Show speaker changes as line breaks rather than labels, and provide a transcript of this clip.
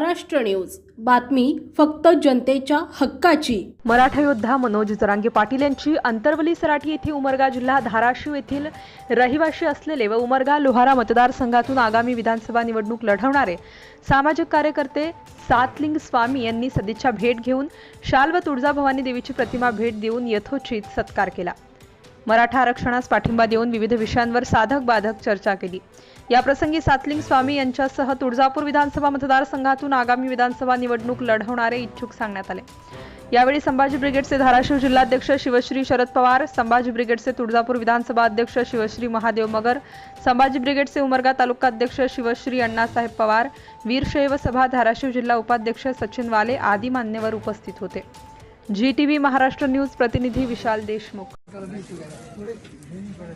Maharashtra news. बातमी फक्त जनतेच्या हक्काची.
मराठा योद्धा मनोज जरांगे पाटील यांची अंतरवली सराठी येथे उमरगा जिल्हा धाराशिव येथील रहिवाशी असलेले व उमरगा लोहारा मतदारसंघातून आगामी विधानसभा निवडणूक लढवणारे सामाजिक कार्यकर्ते सातलिंग स्वामी यांनी सदिच्छा भेट घेऊन शाल व तुळजाभवानी देवीची प्रतिमा भेट देऊन यथोचित सत्कार केला. मराठा आरक्षणास पाठिंबा देऊन विविध विषयांवर साधक बाधक चर्चा केली. याप्रसंगी सातलिंग स्वामी यांच्यासह तुळजापूर विधानसभा मतदारसंघातून आगामी विधानसभा निवडणूक लढवणारे इच्छुक सांगण्यात आले. यावेळी संभाजी ब्रिगेडचे धाराशिव जिल्हाध्यक्ष शिवश्री शरद पवार संभाजी ब्रिगेडचे तुळजापूर विधानसभा अध्यक्ष शिवश्री महादेव मगर संभाजी ब्रिगेडचे उमरगा तालुका अध्यक्ष शिवश्री अण्णासाहेब पवार वीरशैव सभा धाराशिव जिल्हा उपाध्यक्ष सचिन वाले आदी मान्यवर उपस्थित होते. G T V Maharashtra news प्रतिनिधी विशाल देशमुख. から見てから、これ、メニューから。